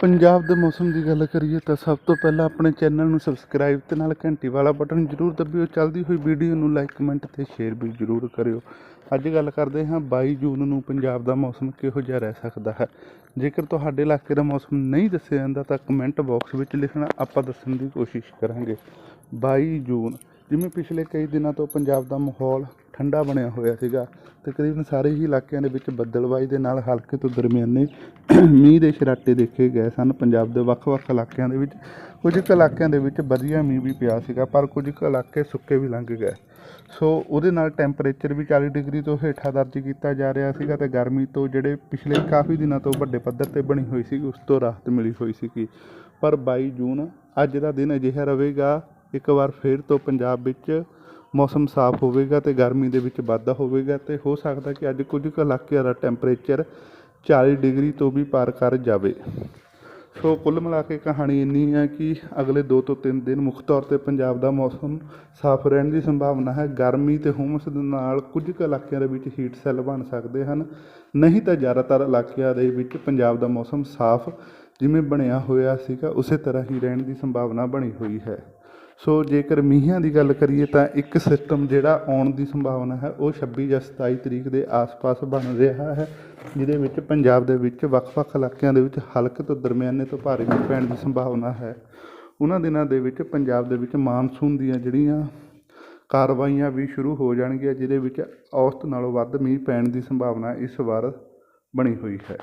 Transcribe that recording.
ਪੰਜਾਬ ਦੇ ਮੌਸਮ ਦੀ ਗੱਲ ਕਰੀਏ ਤਾਂ ਸਭ ਤੋਂ ਪਹਿਲਾਂ ਆਪਣੇ ਚੈਨਲ ਨੂੰ ਸਬਸਕ੍ਰਾਈਬ ਤੇ ਨਾਲ ਘੰਟੀ ਵਾਲਾ ਬਟਨ ਜ਼ਰੂਰ ਦਬਿਓ। ਚੱਲਦੀ ਹੋਈ ਵੀਡੀਓ ਨੂੰ ਲਾਈਕ, ਕਮੈਂਟ ਤੇ ਸ਼ੇਅਰ ਵੀ ਜ਼ਰੂਰ ਕਰਿਓ। ਅੱਜ ਗੱਲ ਕਰਦੇ ਹਾਂ 22 ਜੂਨ ਨੂੰ ਪੰਜਾਬ ਦਾ ਮੌਸਮ ਕਿਹੋ ਜਿਹਾ ਰਹਿ ਸਕਦਾ ਹੈ। ਜੇਕਰ ਤੁਹਾਡੇ ਇਲਾਕੇ ਦਾ ਮੌਸਮ ਨਹੀਂ ਦੱਸਿਆ ਜਾਂਦਾ ਤਾਂ ਕਮੈਂਟ ਬਾਕਸ ਵਿੱਚ ਲਿਖਣਾ, ਆਪਾਂ ਦੱਸਣ ਦੀ ਕੋਸ਼ਿਸ਼ ਕਰਾਂਗੇ। 22 ਜੂਨ, ਜਿਵੇਂ ਪਿਛਲੇ ਕਈ ਦਿਨਾਂ ਤੋਂ ਪੰਜਾਬ ਦਾ ਮਾਹੌਲ ਠੰਡਾ ਬਣਿਆ ਹੋਇਆ ਸੀਗਾ। ਤਕਰੀਬਨ ਸਾਰੇ ਹੀ ਇਲਾਕਿਆਂ ਦੇ ਵਿੱਚ ਬੱਦਲਬਾਈ ਦੇ ਨਾਲ ਹਲਕੇ ਤੋਂ ਦਰਮਿਆਨੇ ਮੀਂਹ ਦੇ ਛਰਾਟੇ ਦੇਖੇ ਗਏ ਸਨ। ਪੰਜਾਬ ਦੇ ਵੱਖ-ਵੱਖ ਇਲਾਕਿਆਂ ਦੇ ਵਿੱਚ ਕੁਝ ਕੁ ਇਲਾਕਿਆਂ ਦੇ ਵਿੱਚ ਵਧੀਆ ਮੀਂਹ ਵੀ ਪਿਆ ਸੀਗਾ, ਪਰ ਕੁਝ ਕੁ ਇਲਾਕੇ ਸੁੱਕੇ ਵੀ ਲੰਘ ਗਏ। ਸੋ ਉਹਦੇ ਨਾਲ ਟੈਂਪਰੇਚਰ ਵੀ 40 ਡਿਗਰੀ ਤੋਂ ਹੇਠਾਂ ਦਰਜ ਕੀਤਾ ਜਾ ਰਿਹਾ ਸੀਗਾ ਤੇ ਗਰਮੀ ਤੋਂ ਜਿਹੜੇ ਪਿਛਲੇ ਕਾਫੀ ਦਿਨਾਂ ਤੋਂ ਵੱਡੇ ਪੱਧਰ ਤੇ ਬਣੀ ਹੋਈ ਸੀ, ਉਸ ਤੋਂ ਰਾਹਤ ਮਿਲੀ ਹੋਈ ਸੀਗੀ। ਪਰ 22 ਜੂਨ ਅੱਜ ਦਾ ਦਿਨ ਅਜਿਹਾ ਰਹੇਗਾ। ਇੱਕ ਵਾਰ ਫਿਰ ਤੋਂ ਪੰਜਾਬ ਵਿੱਚ ਮੌਸਮ ਸਾਫ਼ ਹੋਵੇਗਾ ਤੇ ਗਰਮੀ ਦੇ ਵਿੱਚ ਵਾਧਾ ਹੋਵੇਗਾ ਤੇ ਹੋ ਸਕਦਾ ਕਿ ਅੱਜ ਕੁਝ ਕੁ ਇਲਾਕਿਆਂ ਦਾ ਟੈਂਪਰੇਚਰ 40 ਡਿਗਰੀ ਤੋਂ ਵੀ ਪਾਰ ਕਰ ਜਾਵੇ। ਸੋ ਕੁੱਲ ਮਿਲਾ ਕੇ ਕਹਾਣੀ ਇੰਨੀ ਹੈ ਕਿ ਅਗਲੇ 2 ਤੋਂ 3 ਦਿਨ ਮੁੱਖ ਤੌਰ ਤੇ ਪੰਜਾਬ ਦਾ ਮੌਸਮ ਸਾਫ਼ ਰਹਿਣ ਦੀ ਸੰਭਾਵਨਾ ਹੈ। ਗਰਮੀ ਤੇ ਹੁਮਸ ਦੇ ਨਾਲ ਕੁਝ ਕੁ ਇਲਾਕਿਆਂ ਦੇ ਵਿੱਚ ਹੀਟ ਸੈੱਲ ਬਣ ਸਕਦੇ ਹਨ। ਨਹੀਂ ਤਾਂ ਜ਼ਿਆਦਾਤਰ ਇਲਾਕਿਆਂ ਦੇ ਵਿੱਚ ਪੰਜਾਬ ਦਾ ਮੌਸਮ ਸਾਫ਼ ਜਿਵੇਂ ਬਣਿਆ ਹੋਇਆ ਸੀਗਾ, ਉਸੇ ਤਰ੍ਹਾਂ ਹੀ ਰਹਿਣ ਦੀ ਸੰਭਾਵਨਾ ਬਣੀ ਹੋਈ ਹੈ। ਸੋ ਜੇਕਰ ਮੀਂਹਾਂ ਦੀ ਗੱਲ ਕਰੀਏ ਤਾਂ ਇੱਕ ਸਿਸਟਮ ਜਿਹੜਾ ਆਉਣ ਦੀ ਸੰਭਾਵਨਾ ਹੈ, ਉਹ 26 ਜਾਂ 27 ਤਰੀਕ ਦੇ ਆਸ-ਪਾਸ ਬਣ ਰਿਹਾ ਹੈ, ਜਿਹਦੇ ਵਿੱਚ ਪੰਜਾਬ ਦੇ ਵਿੱਚ ਵੱਖ-ਵੱਖ ਇਲਾਕਿਆਂ ਦੇ ਵਿੱਚ ਹਲਕੇ ਤੋਂ ਦਰਮਿਆਨੇ ਤੋਂ ਭਾਰੀ ਮੀਂਹ ਪੈਣ ਦੀ ਸੰਭਾਵਨਾ ਹੈ। ਉਹਨਾਂ ਦਿਨਾਂ ਦੇ ਵਿੱਚ ਪੰਜਾਬ ਦੇ ਵਿੱਚ ਮਾਨਸੂਨ ਦੀਆਂ ਜਿਹੜੀਆਂ ਕਾਰਵਾਈਆਂ ਵੀ ਸ਼ੁਰੂ ਹੋ ਜਾਣਗੀਆਂ, ਜਿਹਦੇ ਵਿੱਚ ਔਸਤ ਨਾਲੋਂ ਵੱਧ ਮੀਂਹ ਪੈਣ ਦੀ ਸੰਭਾਵਨਾ ਇਸ ਵਾਰ ਬਣੀ ਹੋਈ ਹੈ।